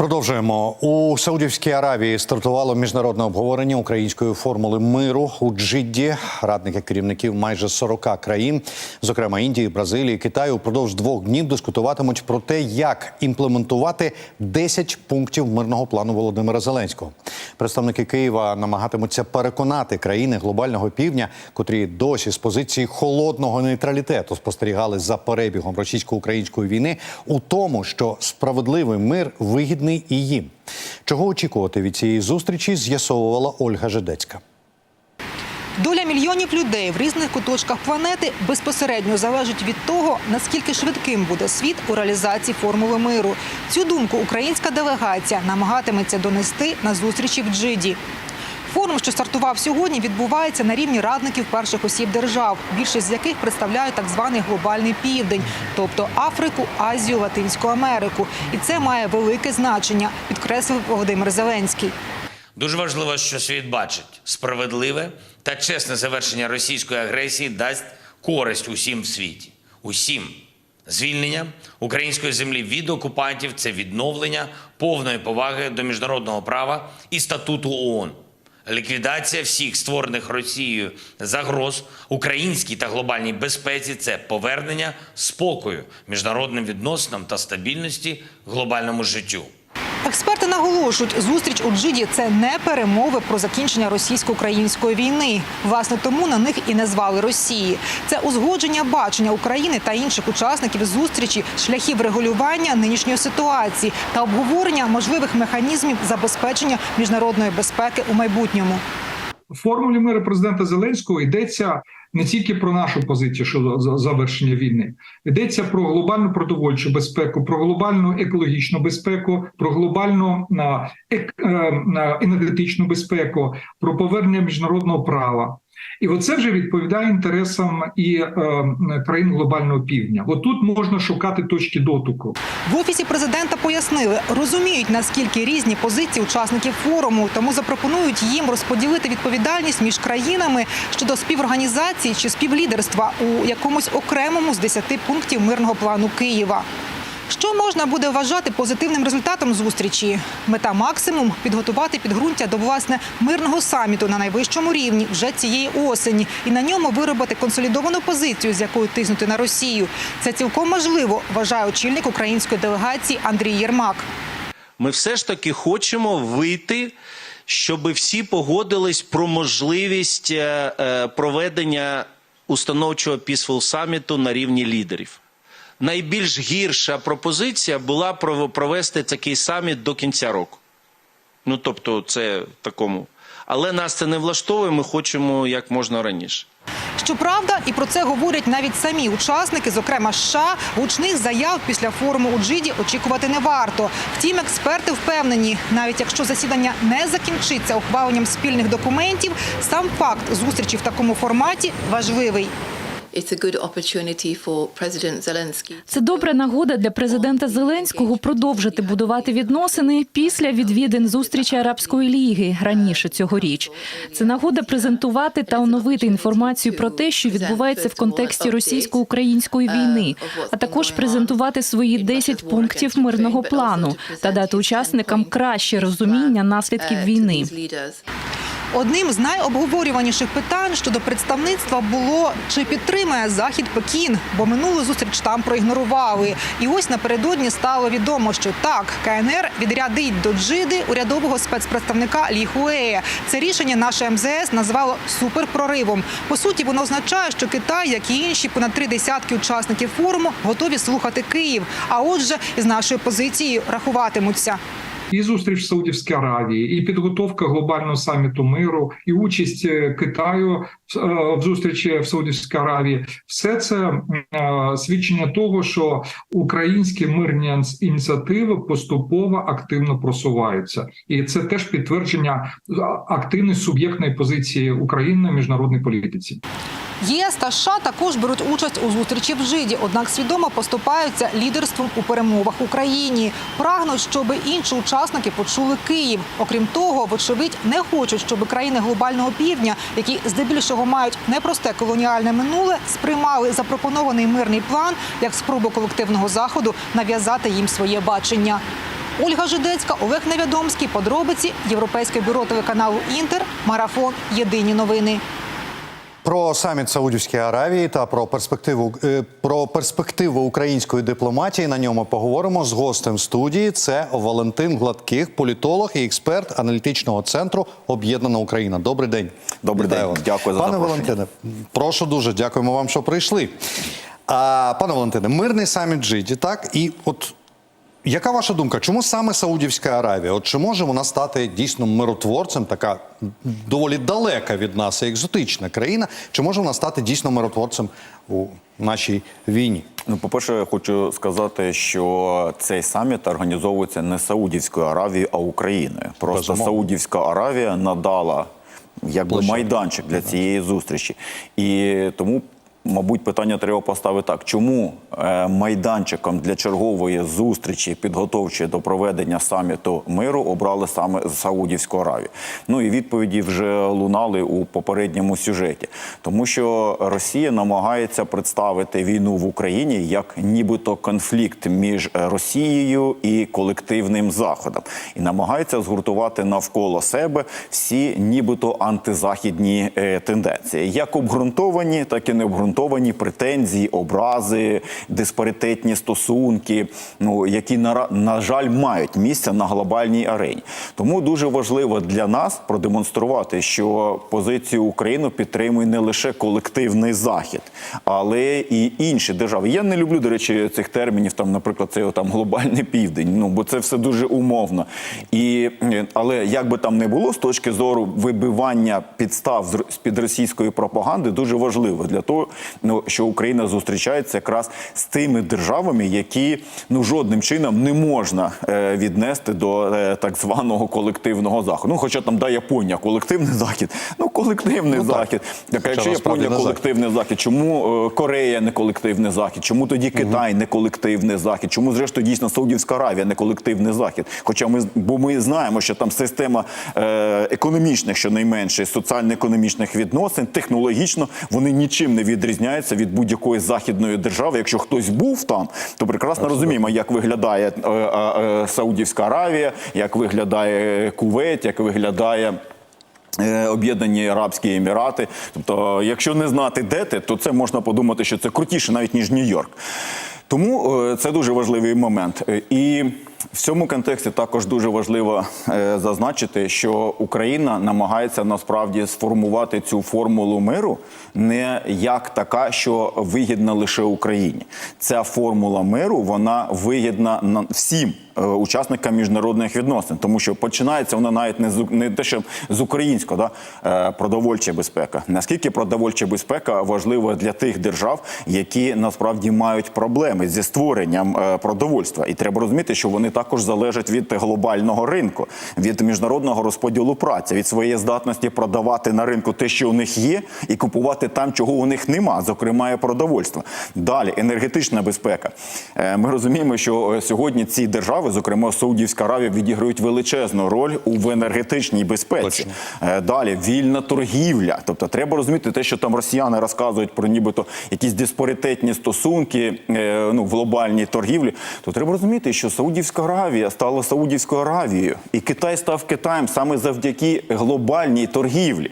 Продовжуємо у Саудівській Аравії. Стартувало міжнародне обговорення української формули миру у Джидді. Радники керівників майже 40 країн, зокрема Індії, Бразилії, Китаю, упродовж двох днів дискутуватимуть про те, як імплементувати 10 пунктів мирного плану Володимира Зеленського. Представники Києва намагатимуться переконати країни глобального півдня, котрі досі з позиції холодного нейтралітету спостерігали за перебігом російсько-української війни, у тому, що справедливий мир вигідний і їм. Чого очікувати від цієї зустрічі, з'ясовувала Ольга Жедецька. Доля мільйонів людей в різних куточках планети безпосередньо залежить від того, наскільки швидким буде світ у реалізації формули миру. Цю думку українська делегація намагатиметься донести на зустрічі в Джиді. Форум, що стартував сьогодні, відбувається на рівні радників перших осіб держав, більшість з яких представляють так званий глобальний південь, тобто Африку, Азію, Латинську Америку. І це має велике значення, підкреслив Володимир Зеленський. Дуже важливо, що світ бачить справедливе та чесне завершення російської агресії дасть користь усім в світі. Усім. Звільнення української землі від окупантів це відновлення повної поваги до міжнародного права і статуту ООН. Ліквідація всіх створених Росією загроз українській та глобальній безпеці це повернення спокою міжнародним відносинам та стабільності глобальному життю. Експерти наголошують, зустріч у Джиді це не перемови про закінчення російсько-української війни. Власне, тому на них і не звали Росії. Це узгодження бачення України та інших учасників зустрічі, шляхів регулювання нинішньої ситуації та обговорення можливих механізмів забезпечення міжнародної безпеки у майбутньому. В формулі миру президента Зеленського йдеться не тільки про нашу позицію щодо завершення війни, йдеться про глобальну продовольчу безпеку, про глобальну екологічну безпеку, про глобальну е, енергетичну безпеку, про повернення міжнародного права. І оце вже відповідає інтересам і е, країн глобального півдня. Отут можна шукати точки дотику. В офісі президента пояснили, розуміють наскільки різні позиції учасників форуму, тому запропонують їм розподілити відповідальність між країнами щодо співорганізації чи співлідерства у якомусь окремому з 10 пунктів мирного плану Києва. Що можна буде вважати позитивним результатом зустрічі? Мета максимум підготувати підґрунтя до власне мирного саміту на найвищому рівні вже цієї осені, і на ньому виробити консолідовану позицію, з якою тиснути на Росію. Це цілком можливо, вважає очільник української делегації Андрій Єрмак. Ми все ж таки хочемо вийти, щоб всі погодились про можливість е, е, проведення установчого Peaceful саміту на рівні лідерів. Найбільш гірша пропозиція була провести такий саміт до кінця року. Ну тобто, це такому. Але нас це не влаштовує. Ми хочемо як можна раніше. Щоправда, і про це говорять навіть самі учасники, зокрема США, гучних заяв після форуму у Джиді очікувати не варто. Втім, експерти впевнені, навіть якщо засідання не закінчиться ухваленням спільних документів, сам факт зустрічі в такому форматі важливий. Це добра нагода для президента Зеленського продовжити будувати відносини після відвідин зустрічі Арабської ліги раніше цьогоріч. Це нагода презентувати та оновити інформацію про те, що відбувається в контексті російсько-української війни, а також презентувати свої 10 пунктів мирного плану та дати учасникам краще розуміння наслідків uh, війни. Одним з найобговорюваніших питань щодо представництва було чи підтримає захід Пекін, бо минулу зустріч там проігнорували. І ось напередодні стало відомо, що так КНР відрядить до Джиди урядового спецпредставника Лі Хуея. Це рішення наше МЗС назвало суперпроривом. По суті, воно означає, що Китай, як і інші понад три десятки учасників форуму, готові слухати Київ. А отже, із нашою позицією рахуватимуться. І зустріч в Саудівській Аравії, і підготовка глобального саміту миру, і участь е, Китаю в зустрічі в Саудівській Аравії все це е, свідчення того, що українські мирні ініціативи поступово активно просуваються, і це теж підтвердження активної суб'єктної позиції України на міжнародній політиці. ЄС та США також беруть участь у зустрічі в Жиді, однак свідомо поступаються лідерством у перемовах в Україні. Прагнуть, щоб інші учасники почули Київ. Окрім того, вочевидь, не хочуть, щоб країни глобального півдня, які здебільшого мають непросте колоніальне минуле, сприймали запропонований мирний план як спробу колективного заходу нав'язати їм своє бачення. Ольга Жидецька, Олег Невідомський. Подробиці Європейське бюро телеканалу Інтер. Марафон. Єдині новини. Про саміт Саудівської Аравії та про перспективу е, про перспективу української дипломатії на ньому поговоримо з гостем студії. Це Валентин Гладких, політолог і експерт аналітичного центру Об'єднана Україна. Добрий день. Добрий Вітаю день. вас. Дякую за пане запрошення. Валентине. Прошу дуже дякуємо вам, що прийшли. А, пане Валентине, мирний саміт Джиді, так і от. Яка ваша думка? Чому саме Саудівська Аравія? От чи може вона стати дійсно миротворцем, така доволі далека від нас і екзотична країна? Чи може вона стати дійсно миротворцем у нашій війні? Ну, по-перше, я хочу сказати, що цей саміт організовується не Саудівською Аравією, а Україною. Просто Безумовно. Саудівська Аравія надала якби майданчик для цієї зустрічі. І тому. Мабуть, питання треба поставити так: чому е, майданчиком для чергової зустрічі, підготовчої до проведення саміту миру, обрали саме Саудівську Аравію? Ну і відповіді вже лунали у попередньому сюжеті, тому що Росія намагається представити війну в Україні як нібито конфлікт між Росією і колективним Заходом, і намагається згуртувати навколо себе всі нібито антизахідні е, тенденції, як обґрунтовані, так і необґрунтовані претензії, образи, диспаритетні стосунки, ну які на, на жаль мають місце на глобальній арені. Тому дуже важливо для нас продемонструвати, що позицію України підтримує не лише колективний захід, але і інші держави. Я не люблю, до речі, цих термінів, там, наприклад, це там глобальний південь. Ну бо це все дуже умовно. І е, але як би там не було, з точки зору вибивання підстав з під російської пропаганди, дуже важливо для того, ну що Україна зустрічається якраз з тими державами, які ну жодним чином не можна е, віднести до е, так званого колективного заходу. Ну, хоча там да Японія, колективний захід, ну колективний Ну, захід. Так, а якщо Японія колективний захід, чому е, Корея не колективний захід? Чому тоді Китай не колективний захід? Чому зрештою дійсно Саудівська Аравія не колективний захід? Хоча ми бо ми знаємо, що там система е, економічних, щонайменше, соціально-економічних відносин, технологічно вони нічим не відрізняються від будь-якої західної держави. Якщо хтось був там, то прекрасно розуміємо, як виглядає е, е, е, Саудівська Аравія, як виглядає Кувейт, як виглядає. Об'єднані Арабські Емірати. Тобто, якщо не знати, де ти, то це можна подумати, що це крутіше навіть ніж Нью-Йорк. Тому це дуже важливий момент. І в цьому контексті також дуже важливо е, зазначити, що Україна намагається насправді сформувати цю формулу миру не як така, що вигідна лише Україні. Ця формула миру вона вигідна на всім учасникам міжнародних відносин, тому що починається вона навіть не з не те, що з українського да, е, продовольча безпека. Наскільки продовольча безпека важлива для тих держав, які насправді мають проблеми зі створенням е, продовольства, і треба розуміти, що вони також залежать від глобального ринку, від міжнародного розподілу праці, від своєї здатності продавати на ринку те, що у них є, і купувати там, чого у них нема, зокрема і продовольство. Далі енергетична безпека. Е, Ми розуміємо, що е, сьогодні ці держави, зокрема Саудівська Аравія, відіграють величезну роль у енергетичній безпеці. Точно. Е, Далі вільна торгівля. Тобто треба розуміти те, що там росіяни розказують про нібито якісь диспаритетні стосунки е, ну, в глобальній торгівлі. То треба розуміти, що Саудівська Аравія стала Саудівською Аравією, і Китай став Китаєм саме завдяки глобальній торгівлі.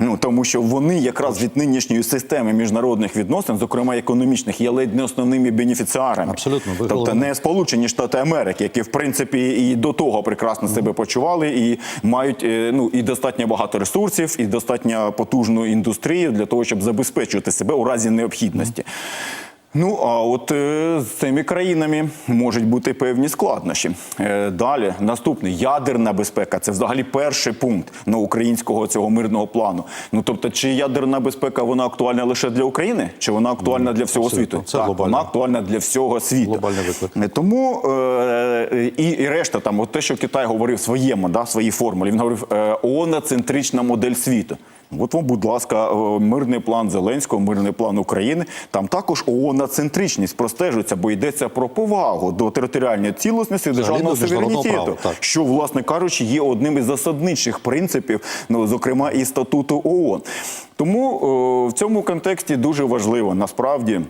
Ну тому що вони якраз від нинішньої системи міжнародних відносин, зокрема економічних, є ледь не основними бенефіціарами. Абсолютно, ви тобто не Сполучені Штати Америки, які в принципі і до того прекрасно себе почували, і мають е, ну і достатньо багато ресурсів, і достатньо потужну індустрію для того, щоб забезпечувати себе у разі необхідності. Ну а от е, з цими країнами можуть бути певні складнощі. Е, далі наступний ядерна безпека. Це взагалі перший пункт ну, українського цього мирного плану. Ну тобто, чи ядерна безпека вона актуальна лише для України, чи вона актуальна для всього світу? Це так, глобально. вона актуальна для всього світу. Глобальний виклик. Е, Тому е, і, і решта там, от те, що Китай говорив своєму, да, своїй формулі, він говорив е, ООН-центрична модель світу. От вам, будь ласка, е, мирний план Зеленського, мирний план України. Там також ООН-центричність простежується, бо йдеться про повагу до територіальної цілісності державного суверенітету, права, що, власне кажучи, є одним із засадничих принципів, ну зокрема і статуту ООН. Тому о, в цьому контексті дуже важливо насправді.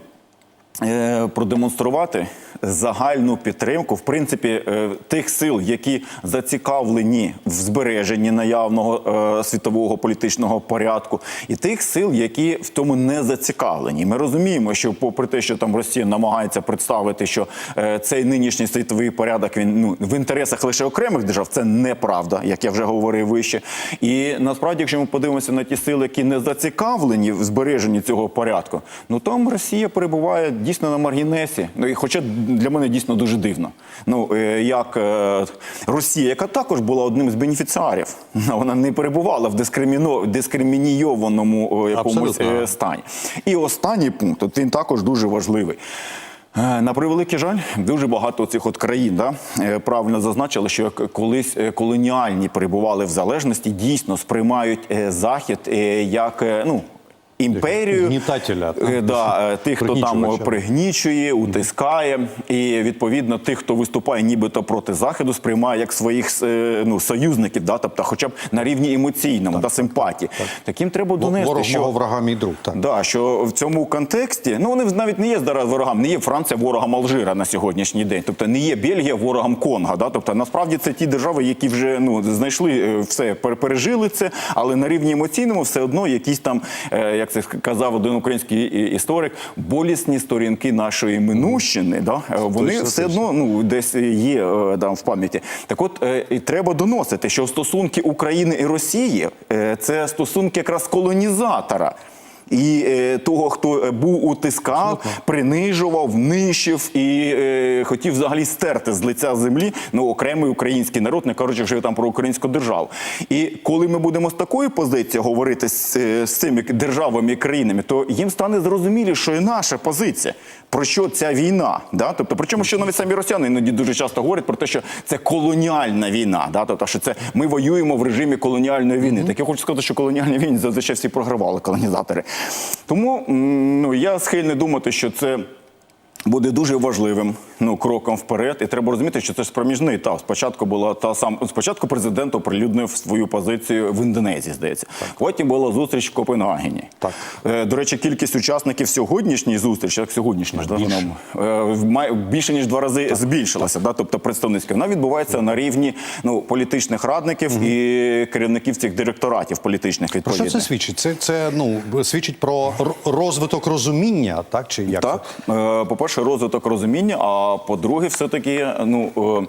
Е, продемонструвати загальну підтримку, в принципі, е, тих сил, які зацікавлені в збереженні наявного е, світового політичного порядку, і тих сил, які в тому не зацікавлені. Ми розуміємо, що попри те, що там Росія намагається представити, що цей нинішній світовий порядок він ну в інтересах лише окремих держав, це неправда, як я вже говорив вище. І насправді, якщо ми подивимося на ті сили, які не зацікавлені в збереженні цього порядку, ну там Росія перебуває дійсно на маргінесі. Ну і хоча для мене дійсно дуже дивно. Ну е, як е, Росія, яка також була одним з бенефіціарів, вона не перебувала в дискриміно дискримінійованому якомусь Абсолютно. е, стані. І останній пункт, він також дуже важливий. На превеликий жаль, дуже багато цих от країн да, правильно зазначили, що колись колоніальні перебували в залежності, дійсно сприймають захід як ну. Імперію Гнітателя. Е, да, е, тих, хто там пригнічує, утискає, і відповідно тих, хто виступає нібито проти заходу, сприймає як своїх е, ну, союзників, да, тобто, хоча б на рівні емоційному, да, симпатії. Таким треба донести, Ворог що врага мій друг. Так. Да, що в цьому контексті, ну вони навіть не є зараз ворогам, не є Франція ворогом Алжира на сьогоднішній день. Тобто не є Бельгія ворогом Конга. Да? Тобто насправді це ті держави, які вже ну знайшли все, пер- пережили це, але на рівні емоційному все одно якісь там, е, як це казав один український історик, болісні сторінки нашої минущини. Да? Е, Вони Точно, все точно. одно ну десь є е, там в пам'яті. Так от е, і треба доносити, що стосунки України і Росії це стосунки якраз колонізатора. І е, того, хто е, був утискав, принижував, нищив і е, хотів взагалі стерти з лиця землі ну, окремий український народ, не кажучи вже там про українську державу. І коли ми будемо з такої позиції говорити з, е, з цими державами і країнами, то їм стане зрозумілі, що і наша позиція, про що ця війна. Да? Тобто, причому що навіть самі росіяни іноді дуже часто говорять про те, що це колоніальна війна. Да? Тобто, що це ми воюємо в режимі колоніальної війни. Так я хочу сказати, що колоніальні війни зазвичай всі програвали колонізатори. Тому ну, я схильний думати, що це. Буде дуже важливим ну кроком вперед, і треба розуміти, що це ж проміжний етап. Спочатку була та сам спочатку президент оприлюднив свою позицію в Індонезії, здається. Потім була зустріч в Копенгагені. Так. Е, до речі, кількість учасників сьогоднішньої зустрічі, як сьогоднішня ж е, більше ніж два рази збільшилася. Да, тобто представницька вона відбувається на рівні ну політичних радників і керівників цих директоратів політичних Про що це свідчить? Це, це ну, свідчить про розвиток розуміння, так? Чи як? Так, Е, по-перше, розвиток розуміння. А по-друге, все-таки ну е,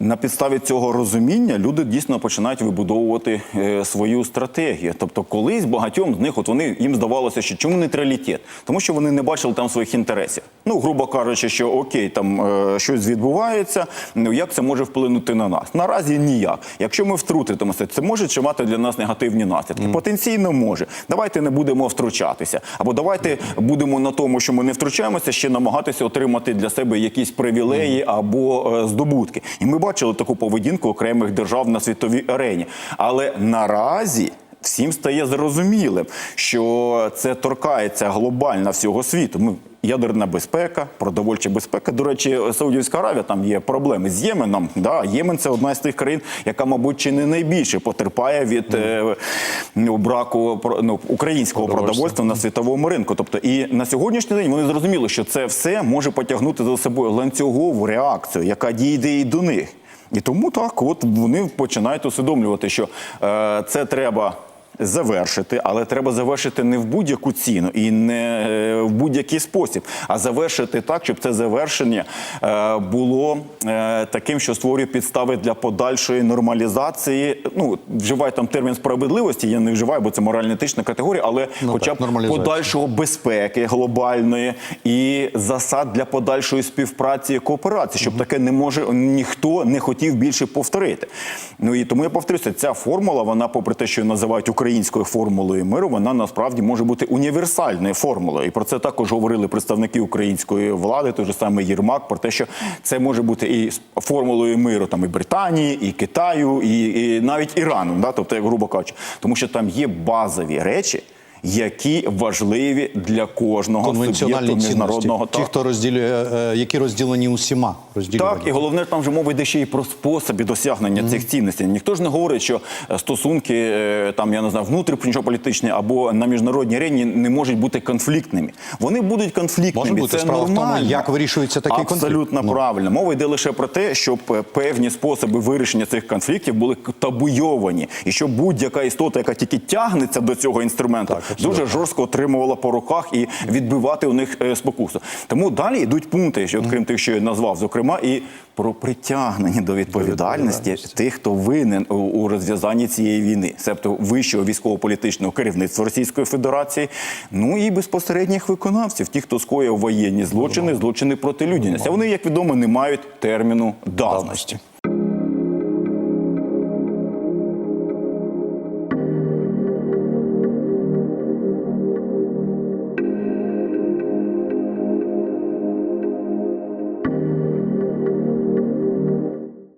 на підставі цього розуміння люди дійсно починають вибудовувати е, свою стратегію. Тобто, колись багатьом з них, от вони їм здавалося, що чому нейтралітет? Тому що вони не бачили там своїх інтересів. Ну, грубо кажучи, що окей, там е, щось відбувається. Ну як це може вплинути на нас? Наразі ніяк. Якщо ми втрутитимося, це може чи мати для нас негативні наслідки. Потенційно може. Давайте не будемо втручатися. Або давайте будемо на тому, що ми не втручаємося, ще намагатися отримати для себе якісь привілеї або е, здобутки. І ми бачили таку поведінку окремих держав на світовій арені. Але наразі. Всім стає зрозумілим, що це торкається глобально всього світу. Ми ядерна безпека, продовольча безпека. До речі, Саудівська Аравія там є проблеми з Єменом. Да, Ємен це одна з тих країн, яка, мабуть, чи не найбільше потерпає від е, ну, браку ну, українського продовольства на світовому ринку. Тобто, і на сьогоднішній день вони зрозуміли, що це все може потягнути за собою ланцюгову реакцію, яка дійде і до них. І тому так, от вони починають усвідомлювати, що е, це треба. Завершити, але треба завершити не в будь-яку ціну і не е, в будь-який спосіб, а завершити так, щоб це завершення е, було е, таким, що створює підстави для подальшої нормалізації. Ну вживаю там термін справедливості. Я не вживаю, бо це морально-етична категорія, але Ну хоча так, б подальшого безпеки глобальної і засад для подальшої співпраці і кооперації, щоб таке не може ніхто не хотів більше повторити. Ну і тому я повторюся, ця формула, вона, попри те, що її називають українською формулою миру, вона насправді може бути універсальною формулою. І про це також говорили представники української влади, той же самий Єрмак, про те, що це може бути і формулою миру там і Британії, і Китаю, і, і навіть Ірану, да? тобто, як грубо кажучи, тому що там є базові речі які важливі для кожного суб'єкту міжнародного Ті, так. хто розділює, е, які розділені усіма. Розділювані. Так, і головне там вже мова йде ще й про способи досягнення цих цінностей. Ніхто ж не говорить, що е, стосунки е, там я не знаю, внутрішньополітичні або на міжнародній арені не можуть бути конфліктними. Вони будуть конфліктними. Може бути. Це Справа в тому, як вирішується такий конфлікт. Абсолютно Ну. правильно. Мова йде лише про те, щоб певні способи вирішення цих конфліктів були табуйовані, і щоб будь-яка істота, яка тільки тягнеться до цього інструменту, Так. Дуже жорстко отримувала по руках і відбивати у них е, спокусу. Тому далі йдуть пункти, що крім тих, що я назвав, зокрема, і про притягнення до відповідальності тих, хто винен у, у розв'язанні цієї війни, себто вищого військово-політичного керівництва Російської Федерації, ну і безпосередніх виконавців, ті, хто скоїв воєнні злочини, злочини проти людяності. Вони, як відомо, не мають терміну давності.